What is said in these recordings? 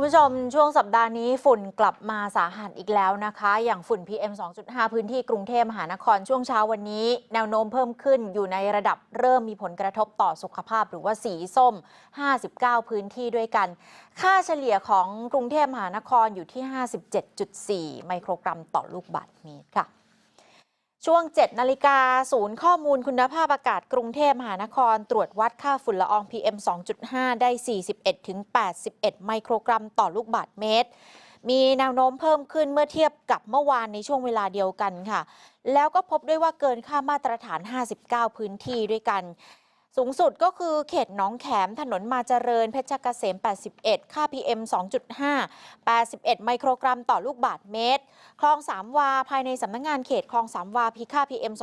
คุณผู้ชมช่วงสัปดาห์นี้ฝุ่นกลับมาสาหัสอีกแล้วนะคะ อย่างฝุ่น PM 2.5 พื้นที่กรุงเทพมหานครช่วงเช้าวันนี้ แนวโน้มเพิ่มขึ้นอยู่ในระดับเริ่มมีผลกระทบต่อสุขภาพหรือว่าสีส้ม 59 พื้นที่ด้วยกัน ค่าเฉลี่ยของกรุงเทพมหานครอยู่ที่ 57.4 ไมโครกรัมต่อลูกบาศก์เมตรค่ะ ช่วง 7 นาฬิกาศูนย์ข้อมูลคุณภาพอากาศกรุงเทพมหานคร ตรวจวัดค่าฝุ่นละออง PM 2.5 ได้ 41ถึง81 ไมโครกรัมต่อลูกบาศก์เมตร มีแนวโน้มเพิ่มขึ้นเมื่อเทียบกับเมื่อวานในช่วงเวลาเดียวกันค่ะ แล้วก็พบด้วยว่าเกินค่ามาตรฐาน 59 พื้นที่ด้วยกัน สูงสุดก็คือเขตหนองแขมถนนมาเจริญเพชรเกษม 81 ค่า PM 2.5 81 ไมโครกรัมต่อลูกบาศก์เมตร คลองสามวา ภายในสำนักงงานเขตคลองสามวาพีค่า PM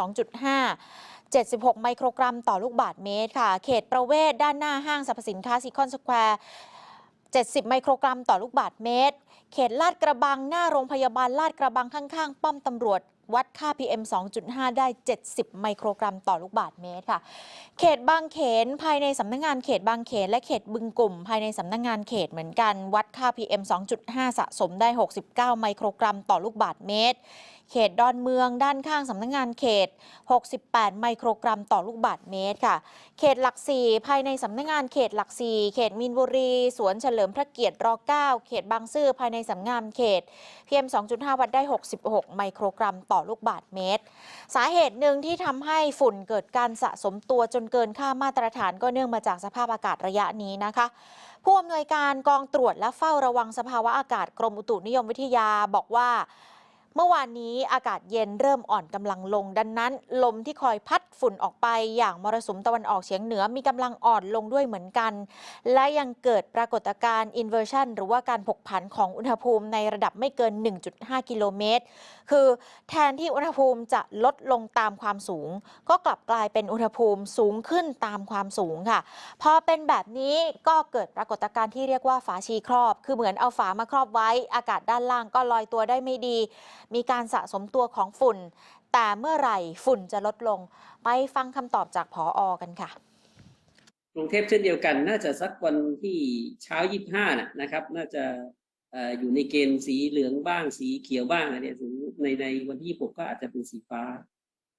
2.5 76 ไมโครกรัมต่อลูกบาศก์เมตรค่ะ เขตประเวศด้านหน้าห้างสรรพสินค้าซิคอนสแควร์70 ไมโครกรัมต่อลูกบาศก์เมตร เขตลาดกระบัง หน้าโรงพยาบาลลาดกระบังข้างๆ ป้อมตำรวจ วัดค่า PM 2.5 ได้ 70 ไมโครกรัมต่อลูกบาศก์เมตรค่ะ เขตบางเขนภายในสำนักงงานเขตบางเขน และเขตบึงกลุ่ม ภายในสำนักงงานเขตเหมือนกัน วัดค่า PM 2.5 สะสมได้ 69 ไมโครกรัมต่อลูกบาศก์เมตร เขตดอนเมืองด้านข้างสำนักงงานเขต 68 ไมโครกรัมต่อลูกบาศก์เมตรค่ะ เขตหลักสี่ภายในสำนักงานเขตหลักสี่เขตมีนบุรีสวนเฉลิมพระเกียรติร9เขตบางซื่อภายในสำนักงานเขต PM 2.5 วัดได้ 66 ไมโครกรัมต่อลูกบาทเมตร สาเหตุหนึ่งที่ทำให้ฝุ่นเกิดการสะสมตัวจนเกินค่ามาตรฐานก็เนื่องมาจากสภาพอากาศระยะนี้นะคะ ผู้อำนวยการกองตรวจและเฝ้าระวังสภาวะอากาศกรมอุตุนิยมวิทยาบอกว่า เมื่อวานนี้อากาศเย็นเริ่มอ่อนกำลังลง ดังนั้น ลมที่คอยพัดฝุ่นออกไปอย่างมรสุมตะวันออกเฉียงเหนือมีกำลังอ่อนลงด้วยเหมือนกัน และยังเกิดปรากฏการณ์ inversion หรือว่าการผกผันของอุณหภูมิในระดับไม่เกิน 1.5 กิโลเมตร คือแทนที่อุณหภูมิจะลดลงตามความสูง ก็กลับกลายเป็นอุณหภูมิสูงขึ้นตามความสูงค่ะ พอเป็นแบบนี้ก็เกิดปรากฏการณ์ที่เรียกว่าฝาชีครอบ คือเหมือนเอาฝามาครอบไว้ อากาศด้านล่างก็ลอยตัวได้ไม่ดีมีการสะสมตัวของฝุ่น แต่เมื่อไหร่ฝุ่นจะลดลง ไปฟังคำตอบจากผออกันค่ะ กรุงเทพเช่นเดียวกัน น่าจะสักวันที่เช้ายี่ห้านะนะครับ น่าจะออยู่ในเกณฑ์สีเหลืองบ้าง สีเขียวบ้างอะไรเนี่ยในในวันที่หกก็อาจจะเป็นสีฟ้า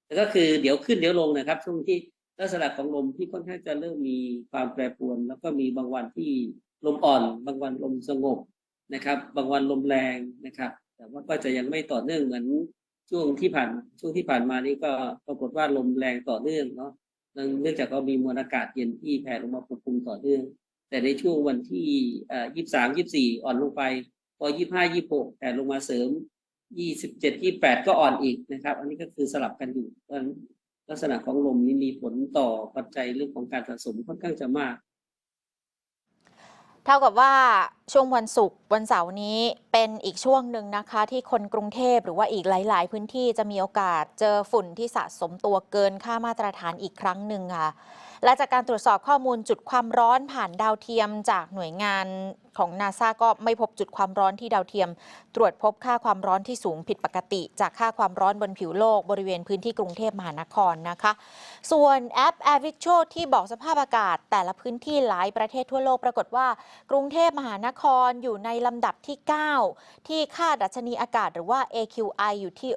แต่ก็คือเดี๋ยวขึ้นเดี๋ยวลงนะครับ ช่วงที่ลักษณะของลมที่ค่อนข้างจะเริ่มมีความแปรปรวน แล้วก็มีบางวันที่ลมอ่อน บางวันลมสงบ นะครับ บางวันลมแรงนะครับ แต่ว่าก็จะยังไม่ต่อเนื่องเหมือนช่วงที่ผ่านช่วงที่ผ่านมานี้ก็ปรากฏว่าลมแรงต่อเนื่องเนาะเนื่องจากเรามีมวลอากาศเย็นที่แผ่ลงมาปกคลุมต่อเนื่อง แต่ในช่วงวันที่ยี่สามยี่สี่อ่อนลงไป พอยี่ห้ายี่หกแผ่ลงมาเสริมยี่สิบเจ็ดยี่แปดก็อ่อนอีกนะครับ อันนี้ก็คือสลับกันอยู่ลักษณะของลมนี้มีผลต่อปัจจัยเรื่องของการสะสมค่อนข้างจะมาก ท่ากับว่าช่วงวันศุกร์วันเสาร์นี้เป็นอีกช่วงหนึ่งนะคะ ที่คนกรุงเทพหรือว่าอีกหลาย ๆ พื้นที่จะมีโอกาสเจอฝุ่นที่สะสมตัวเกินค่ามาตรฐานอีกครั้งหนึ่งค่ะ และจากการตรวจสอบข้อมูลจุดความร้อนผ่านดาวเทียมจากหน่วยงานของนาซาก็ไม่พบจุดความร้อนที่ดาวเทียม ตรวจพบค่าความร้อนที่สูงผิดปกติ จากค่าความร้อนบนผิวโลกบริเวณพื้นที่กรุงเทพมหานครนะคะ ส่วนแอป Air v i s u a l ที่บอกสภาพอากาศ แต่ละพื้นที่หลายประเทศทั่วโลกปรากฏว่า กรุงเทพมหานครอยู่ในลำดับที่ 9 ที่ค่าดัชนีอากาศหรือว่า AQI อยู่ที่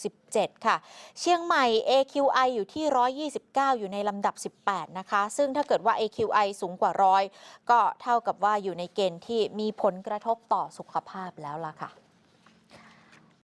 167 ค่ะ เชียงใหม่ AQI อยู่ที่ 129 อยู่ในลำดับ 18นะคะ ซึ่งถ้าเกิดว่า AQI สูงกว่าร้อยก็เท่ากับว่าอยู่ในเกณฑ์ที่มีผลกระทบต่อสุขภาพแล้วล่ะค่ะ